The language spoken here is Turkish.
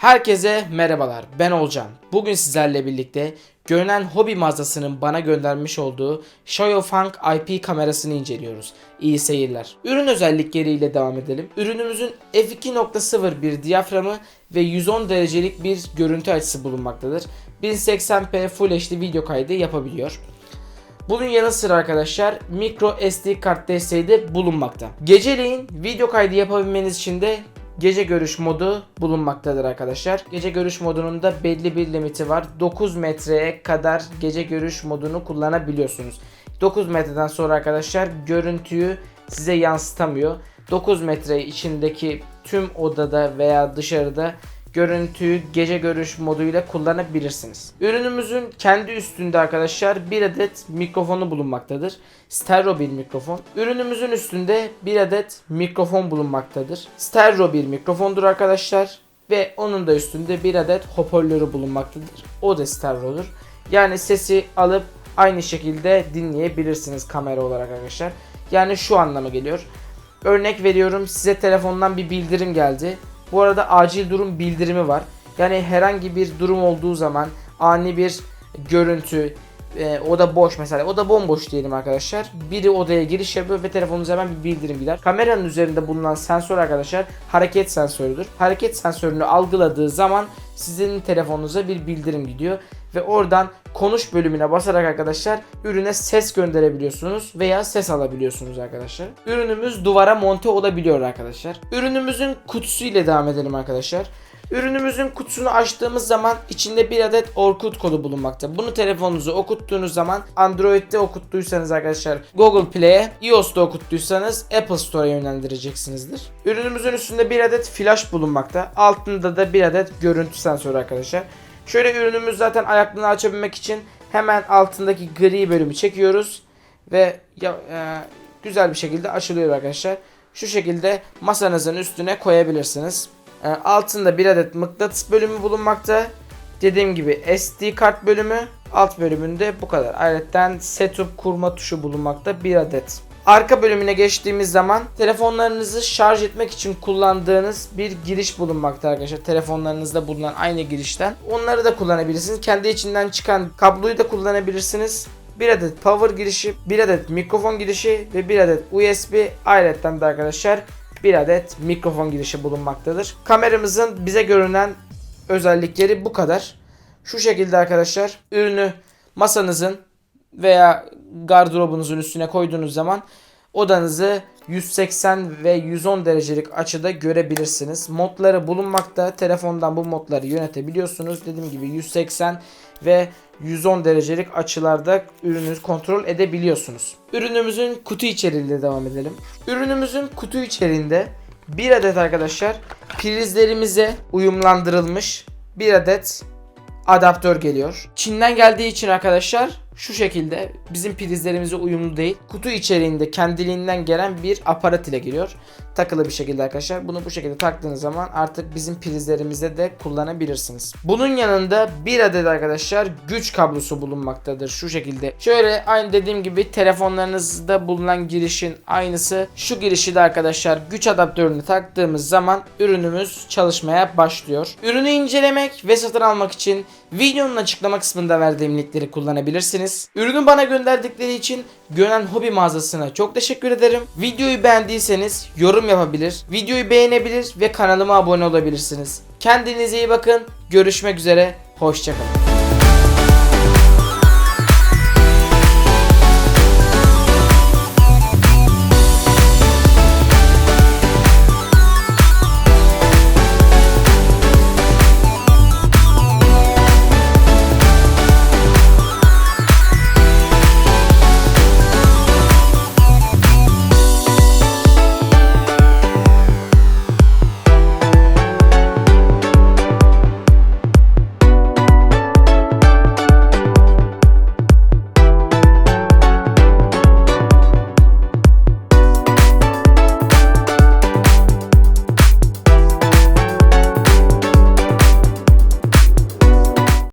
Herkese merhabalar. Ben Olcan. Bugün sizlerle birlikte görünen hobi mağazasının bana göndermiş olduğu Xiaofeng IP kamerasını inceliyoruz. İyi seyirler. Ürün özellikleriyle devam edelim. Ürünümüzün f2.0 bir diyaframı ve 110 derecelik bir görüntü açısı bulunmaktadır. 1080p Full HD video kaydı yapabiliyor. Bunun yanı sıra arkadaşlar micro SD kart desteği de bulunmakta. Geceleyin video kaydı yapabilmeniz için de gece görüş modu bulunmaktadır arkadaşlar. Gece görüş modunun da belli bir limiti var. 9 metreye kadar gece görüş modunu kullanabiliyorsunuz. 9 metreden sonra arkadaşlar görüntüyü size yansıtamıyor. 9 metre içindeki tüm odada veya dışarıda görüntüyü gece görüş moduyla kullanabilirsiniz. Ürünümüzün kendi üstünde arkadaşlar bir adet mikrofonu bulunmaktadır. Stereo bir mikrofon. Ürünümüzün üstünde bir adet mikrofon bulunmaktadır. Stereo bir mikrofondur arkadaşlar ve onun da üstünde bir adet hoparlörü bulunmaktadır. O da stereodur. Yani sesi alıp aynı şekilde dinleyebilirsiniz kamera olarak arkadaşlar. Yani şu anlama geliyor. Örnek veriyorum size telefondan bir bildirim geldi. Bu arada acil durum bildirimi var. Yani herhangi bir durum olduğu zaman ani bir görüntü, e, oda boş mesela. Oda bomboş diyelim arkadaşlar. Biri odaya giriş yapıyor ve telefonunuza hemen bir bildirim gider. Kameranın üzerinde bulunan sensör arkadaşlar hareket sensörüdür. Hareket sensörünü algıladığı zaman sizin telefonunuza bir bildirim gidiyor ve oradan konuş bölümüne basarak arkadaşlar ürüne ses gönderebiliyorsunuz veya ses alabiliyorsunuz arkadaşlar. Ürünümüz duvara monte olabiliyor arkadaşlar. Ürünümüzün kutusu ile devam edelim arkadaşlar. Ürünümüzün kutusunu açtığımız zaman içinde bir adet Orkut kodu bulunmakta. Bunu telefonunuza okuttuğunuz zaman Android'de okuttuysanız arkadaşlar Google Play'e, iOS'ta okuttuysanız Apple Store'a yönlendireceksinizdir. Ürünümüzün üstünde bir adet flash bulunmakta. Altında da bir adet görüntü sensörü arkadaşlar. Şöyle ürünümüz zaten ayaklığını açabilmek için hemen altındaki gri bölümü çekiyoruz ve ya, e, güzel bir şekilde açılıyor arkadaşlar. Şu şekilde masanızın üstüne koyabilirsiniz. E, altında bir adet mıknatıs bölümü bulunmakta. Dediğim gibi SD kart bölümü alt bölümünde bu kadar. Ayrıca setup kurma tuşu bulunmakta bir adet. Arka bölümüne geçtiğimiz zaman telefonlarınızı şarj etmek için kullandığınız bir giriş bulunmakta arkadaşlar. Telefonlarınızda bulunan aynı girişten. Onları da kullanabilirsiniz. Kendi içinden çıkan kabloyu da kullanabilirsiniz. Bir adet power girişi, bir adet mikrofon girişi ve bir adet USB ayrıca da arkadaşlar bir adet mikrofon girişi bulunmaktadır. Kameramızın bize görünen özellikleri bu kadar. Şu şekilde arkadaşlar ürünü masanızın veya gardırobunuzun üstüne koyduğunuz zaman odanızı 180 ve 110 derecelik açıda görebilirsiniz. Modları bulunmakta. Telefondan bu modları yönetebiliyorsunuz. Dediğim gibi 180 ve 110 derecelik açılarda ürünü kontrol edebiliyorsunuz. Ürünümüzün kutu içeriğiyle devam edelim. Ürünümüzün kutu içeriğinde bir adet arkadaşlar prizlerimize uyumlandırılmış bir adet adaptör geliyor. Çin'den geldiği için arkadaşlar şu şekilde bizim prizlerimize uyumlu değil. Kutu içeriğinde kendiliğinden gelen bir aparat ile geliyor. Takılı bir şekilde arkadaşlar. Bunu bu şekilde taktığınız zaman artık bizim prizlerimizde de kullanabilirsiniz. Bunun yanında bir adet arkadaşlar güç kablosu bulunmaktadır şu şekilde. Şöyle aynı dediğim gibi telefonlarınızda bulunan girişin aynısı. Şu girişi de arkadaşlar güç adaptörünü taktığımız zaman ürünümüz çalışmaya başlıyor. Ürünü incelemek ve satın almak için videonun açıklama kısmında verdiğim linkleri kullanabilirsiniz. Ürünü bana gönderdikleri için Gönen Hobi mağazasına çok teşekkür ederim. Videoyu beğendiyseniz yorum yapabilir, videoyu beğenebilir ve kanalıma abone olabilirsiniz. Kendinize iyi bakın. Görüşmek üzere. Hoşçakalın.